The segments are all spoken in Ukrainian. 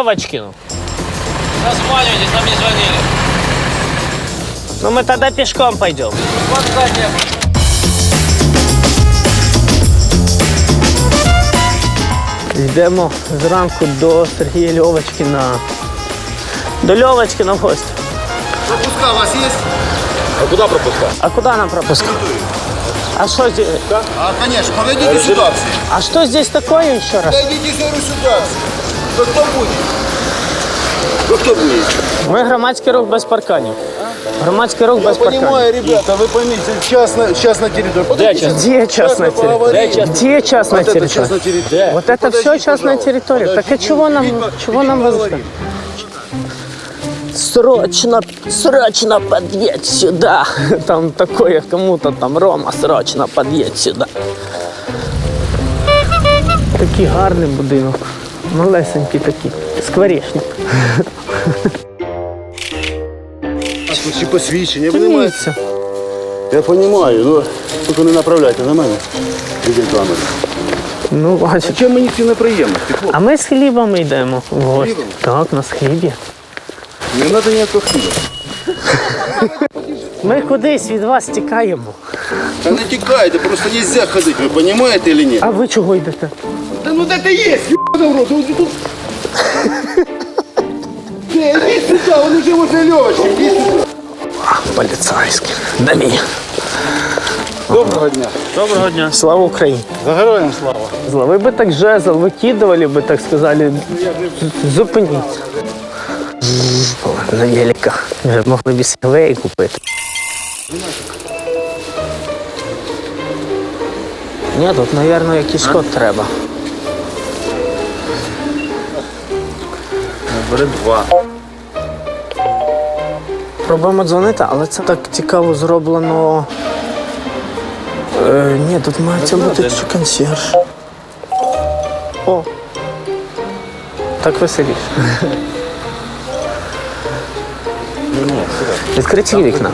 К Левочкину. Названивайтесь, нам не звонили. Ну мы тогда пешком пойдем. Вот, кстати, Йдемо зранку до Сергія Льовочкіна. До Льовочкіна в гості. Пропуска у вас есть? а куда пропускать? А куди нам пропуск? А что здесь? А, конечно. Подойдите сюда все. А что здесь такое еще раз? Подойдите говорю, сюда все. Да кто будет? Ну кто будет? Ми громадський рух без парканів. Громадський рух без парканів. Понимаю, ребята, вы поймите, частная, частная территория. Подойдите. Где частная территория? поговорим. Где частная Вот это территория? частная территория. Вот это Подождите, все частная пожалуйста. территория. Так а Подождите. чего нам, Видно, чего нам видно, возвращать? говорим. Срочно, срочно подъедь сюда. Там такое кому-то там Рома, срочно подъедь сюда. Такий гарний будинок. Малесенький такий. Скворечник. Всі посвідчення? Дивіться. Я понимаю, но только не направляйте на мене. Відділ камери. Ну, бачите. Чим мені ці неприємності? хлопці? А ми з хлібами йдемо в гості. Хлібом? Так, у нас хліб є. Не треба ніякого хліба. Ми кудись від вас тікаємо. Та не тікайте, просто нельзя ходити, ви розумієте чи ні? А ви чого йдете? Да ну так и есть, ебаный в рот. Вот тут. Ты иди сюда, он уже возле Лёвочки, иди сюда. Поліцейський. Дамі. Доброго дня. Доброго дня. Слава Україні. За героям слава. Зла, ви би так жезл викидували би, так сказали, зупиніться. О, На великах. Вже могли б сегвей купити. Ні, тут, мабуть, якийсь код треба. Бери два. Пробуємо дзвонити, але це так цікаво зроблено. Е, ні, тут має це бути чи консьєрж. О! Так веселіше. Відкриті вікна.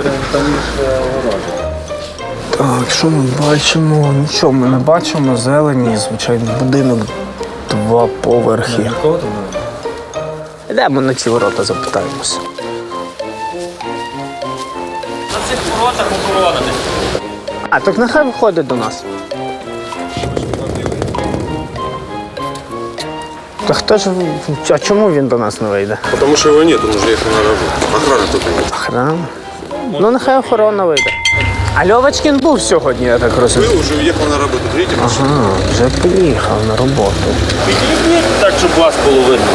Так, що ми бачимо? Нічого ми не бачимо. Зелені, звичайно, будинок два поверхи. Йдемо на ці ворота, запитаємося. На цих воротах охорона десь. А, так нехай виходить до нас. Та хто ж. А чому він до нас не вийде? Потому что его нет, он уже ехал на работу. Охраны тут нет. Охрана. Ну, нехай охорона вийде. А Льовочкін був сьогодні, я так розумію. Был уже уехал на работу. Видите, машина? Ага, вже поїхав на роботу. Підійдіть так, щоб вас було видно.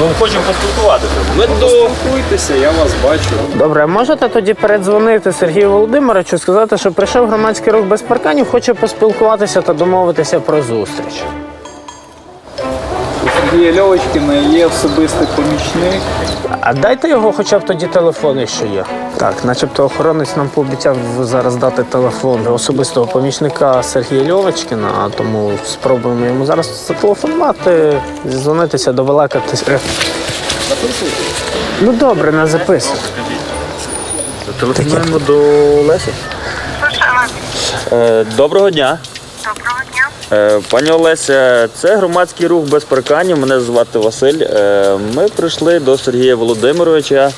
Ну, хочемо поспілкуватися. Ми до... Спілкуйтеся, я вас бачу. Добре, можете тоді передзвонити Сергію Володимировичу, сказати, що прийшов громадський рух без парканів, хоче поспілкуватися та домовитися про зустріч. Сергія Льовочкіна є особистий помічник. А дайте його хоча б тоді телефон, якщо є. Так, начебто охоронець нам пообіцяв зараз дати телефон особистого помічника Сергія Льовочкіна, а тому спробуємо йому зараз зателефонувати, зізвонитися, довелакатися. Ну добре, не записуй. Телефонуємо до Лесі. Е, Доброго дня. Доброго дня. Пані Олеся, це громадський рух без парканів. Мене звати Василь. Е, Ми прийшли до Сергія Володимировича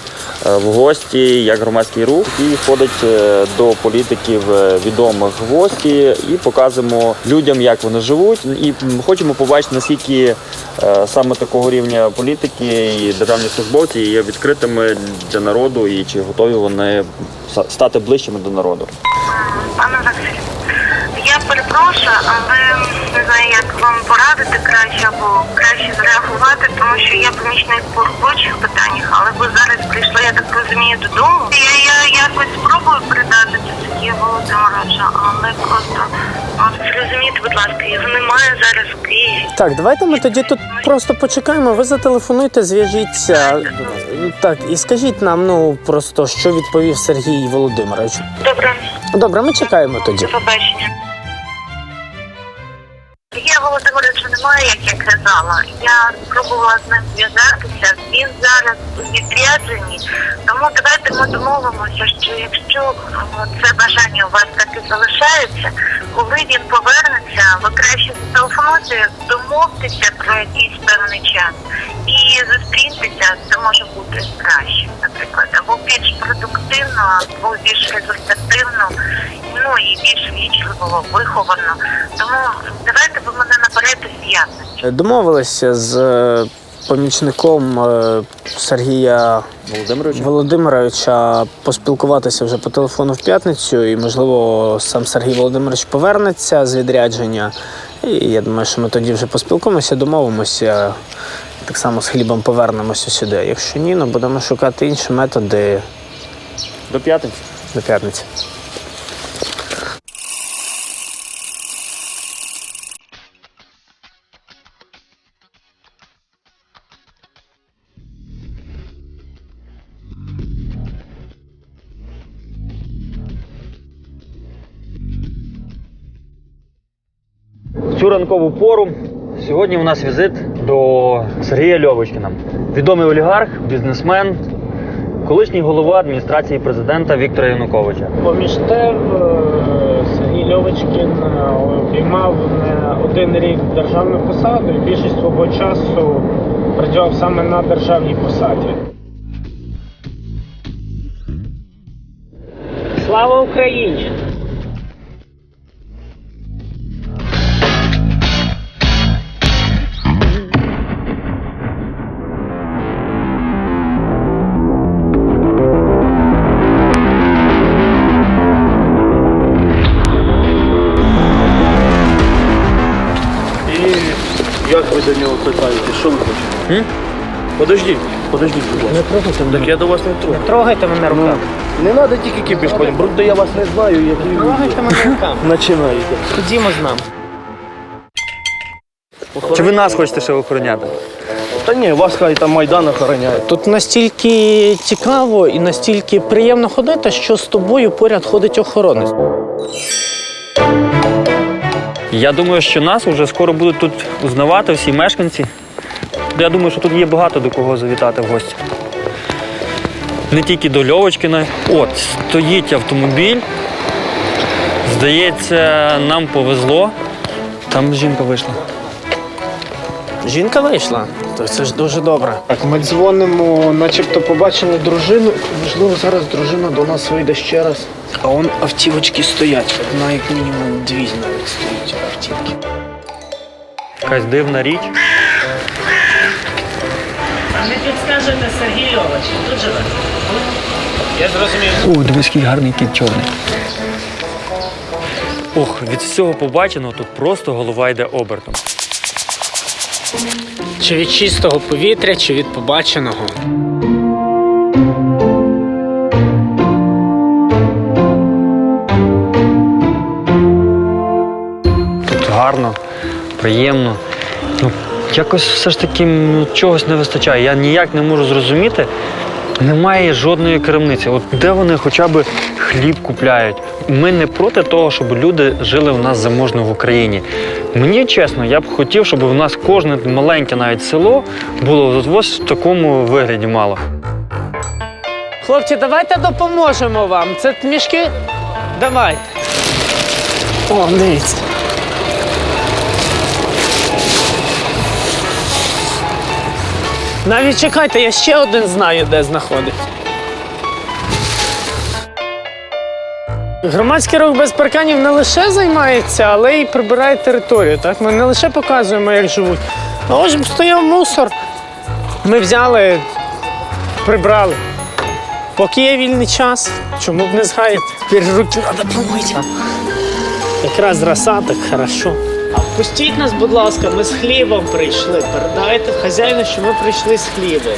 е, в гості як громадський рух, який ходить е, до політиків е, відомих гості і показуємо людям, як вони живуть. І хочемо побачити, наскільки е, саме такого рівня політики і державні службовці є відкритими для народу і чи готові вони стати ближчими до народу. Перепрошую, але не знаю, як вам порадити краще або краще зреагувати, тому що я помічник по робочих питаннях, але ви зараз прийшли, я так розумію, додому. Я, я якось спробую передати це Сергію Володимировичу, але просто от, зрозумійте, будь ласка, його немає зараз у Києві. Так, давайте ми тоді тут просто почекаємо. Ви зателефонуйте, зв'яжіться. Так, і скажіть нам, ну просто що відповів Сергій Володимирович. Добре, Добре, ми чекаємо тоді. до побачення. Немає, як я казала. Я спробувала з ним зв'язатися. Він зараз у відрядженні. Тому давайте ми домовимося, що якщо це бажання у вас таки залишається, коли він повернеться, ви краще зателефонуйте, домовтеся про якийсь певний час і зустріньтеся. Це може бути краще, наприклад, або більш продуктивно, або більш результативно, ну і більш вічливо, виховано. Тому давайте ви мене наберете в п'ятницю. Домовилися з е, помічником е, Сергія Володимирович. Володимировича поспілкуватися вже по телефону в п'ятницю, і можливо сам Сергій Володимирович повернеться з відрядження. І я думаю, що ми тоді вже поспілкуємося, домовимося. Так само з хлібом повернемося сюди. Якщо ні, ну будемо шукати інші методи До п'ятниці. до п'ятниці. Цю ранкову пору сьогодні у нас візит до Сергія Льовочкіна. Відомий олігарх, бізнесмен, колишній голова адміністрації президента Віктора Януковича. Поміж те, Сергій Льовочкін обіймав не один рік державну посаду і більшість свого часу працював саме на державній посаді. Слава Україні! Як ви до нього питаєте, що ви хочете? Подождіть, подождіть, будь ласка. Не трогайте Так я до вас не трогаю. Трогайте мене руками. Не треба тільки кипіш, потім, брудно я вас не знаю, як ви Трогайте мене руками. починаєте. Ходімо з нами. Чи ви нас хочете ще охороняти? Та ні, вас хай там Майдан охороняє. Тут настільки цікаво і настільки приємно ходити, що з тобою поряд ходить охоронець. Я думаю, що нас вже скоро будуть тут узнавати всі мешканці. Я думаю, що тут є багато до кого завітати в гості. Не тільки до Льовочкіна. От, стоїть автомобіль. Здається, нам повезло. Там жінка вийшла. Жінка вийшла, то це ж дуже добре. Так, ми дзвонимо, начебто побачили дружину. Можливо, зараз дружина до нас вийде ще раз. А он автівочки стоять. Одна, як мінімум, дві навіть стоїть автівки. Якась дивна річ. А не підскажете Сергій Льович, тут живе? Я зрозумів. О, дивись, який гарний кіт чорний. Ох, від всього побаченого тут просто голова йде обертом. Чи від чистого повітря, чи від побаченого. Тут гарно, приємно. Ну, якось все ж таки ну, чогось не вистачає. Я ніяк не можу зрозуміти. Немає жодної керівниці. От де вони хоча б хліб купляють? Ми не проти того, щоб люди жили в нас заможно в Україні. Мені чесно, я б хотів, щоб у нас кожне маленьке навіть село було ось в такому вигляді мало. Хлопці, давайте допоможемо вам. Це мішки. Давайте. О, дивіться. Навіть чекайте, я ще один знаю, де знаходиться. Громадський рух без парканів не лише займається, але й прибирає територію. Так? Ми не лише показуємо, як живуть. А ось стояв мусор. Ми взяли, прибрали. Поки є вільний час, чому б не згаяти? Тепер руки треба помити. Якраз роса, так хорошо. А пустіть нас, будь ласка, ми з хлібом прийшли. Передайте хазяїну, що ми прийшли з хлібом.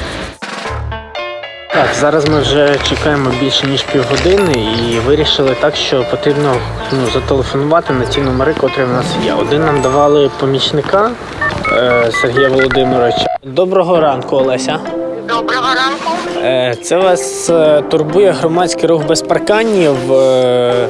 Так, зараз ми вже чекаємо більше ніж півгодини і вирішили так, що потрібно ну, зателефонувати на ті номери, котрі в нас є. Один нам давали помічника е, Сергія Володимировича. Доброго ранку, Олеся. Доброго ранку. Е, Це вас е, турбує громадський рух без парканів. Е,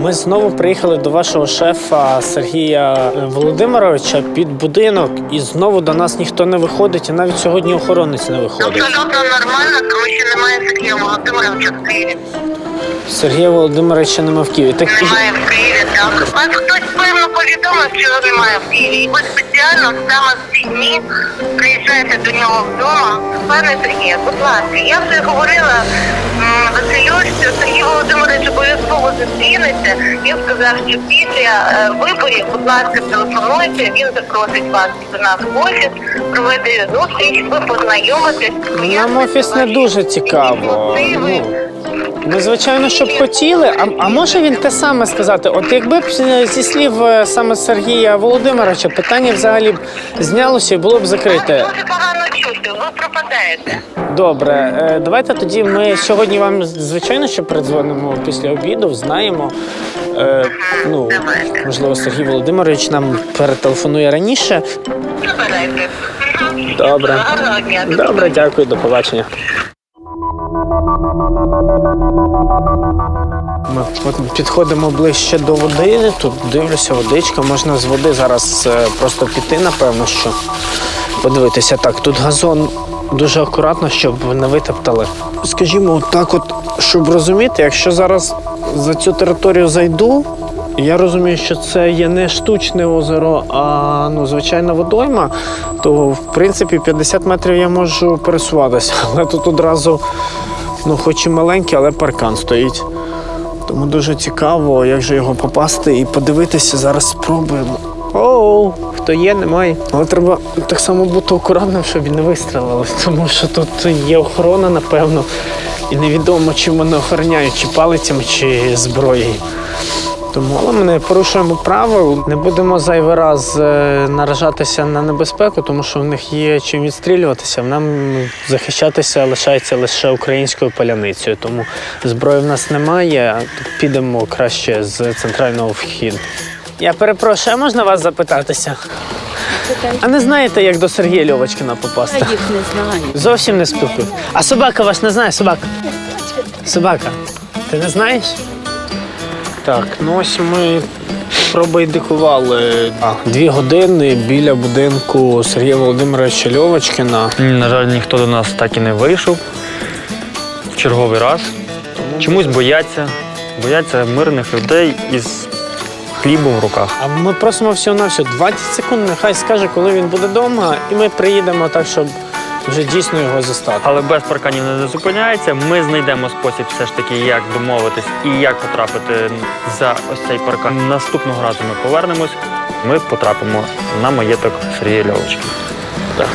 Ми знову приїхали до вашого шефа Сергія Володимировича під будинок, і знову до нас ніхто не виходить, і навіть сьогодні охоронець не виходить. Абсолютно нормально, тому що немає Сергія Володимировича в Києві. Сергія Володимировича нема в Києві. Так Немає в Києві, так. Вас хтось певно повідомив, що немає в Києві. І ви спеціально саме в ці дні приїжджаєте до нього вдома. Пане Сергія, будь ласка, я вже говорила Василю, що Сергій Володимирович обов'язково зустрінеться. Він сказав, що після е, виборів, будь ласка, телефонуйте, він запросить вас до нас в офіс, проведе зустріч, ви познайомитесь. нам офіс не дуже цікаво. Ну, ми, звичайно, щоб хотіли. А, а може він те саме сказати? От якби б е, зі слів е, саме Сергія Володимировича питання взагалі б знялося і було б закрите. Дуже погано чути, ви пропадаєте. Добре, е, давайте тоді ми сьогодні вам звичайно що передзвонимо після обіду, знаємо. Е, ну, можливо, Сергій Володимирович нам перетелефонує раніше. Добре. Добре, дякую, до побачення. Ми підходимо ближче до води. Тут дивлюся, водичка. Можна з води зараз е, просто піти, напевно, що подивитися. Так, тут газон дуже акуратно, щоб не витоптали. Скажімо, так, от, щоб розуміти, якщо зараз за цю територію зайду, я розумію, що це є не штучне озеро, а ну, звичайна водойма, то в принципі 50 метрів я можу пересуватися. Але тут одразу, ну, хоч і маленький, але паркан стоїть. Тому дуже цікаво, як же його попасти і подивитися. Зараз спробуємо. Оу, хто є, немає. Але треба так само бути акуратним, щоб і не вистрелили, тому що тут є охорона, напевно, і невідомо, чим вони охороняють, чи палицями, чи зброєю. Тому але ми не порушуємо правил, не будемо зайвий раз е, наражатися на небезпеку, тому що в них є чим відстрілюватися. Нам захищатися лишається лише українською паляницею. Тому зброї в нас немає. Підемо краще з центрального вхіду. Я перепрошую, а можна вас запитатися? А не знаєте, як до Сергія Льовочкина попасти? Я їх не знаю. Зовсім не спілкуюсь. А собака ваш не знає? Собака? Собака. Ти не знаєш? Так, ну ось ми пробайдикували а, дві години біля будинку Сергія Володимировича Льовочкина. На жаль, ніхто до нас так і не вийшов в черговий раз. Чомусь бояться, бояться мирних людей із хлібом в руках. А ми просимо всього на все 20 секунд, нехай скаже, коли він буде вдома, і ми приїдемо так, щоб вже дійсно його застати. Але без парканів не зупиняється. Ми знайдемо спосіб все ж таки, як домовитись і як потрапити за ось цей паркан. Наступного разу ми повернемось. Ми потрапимо на маєток Сергія Льовочки. Так.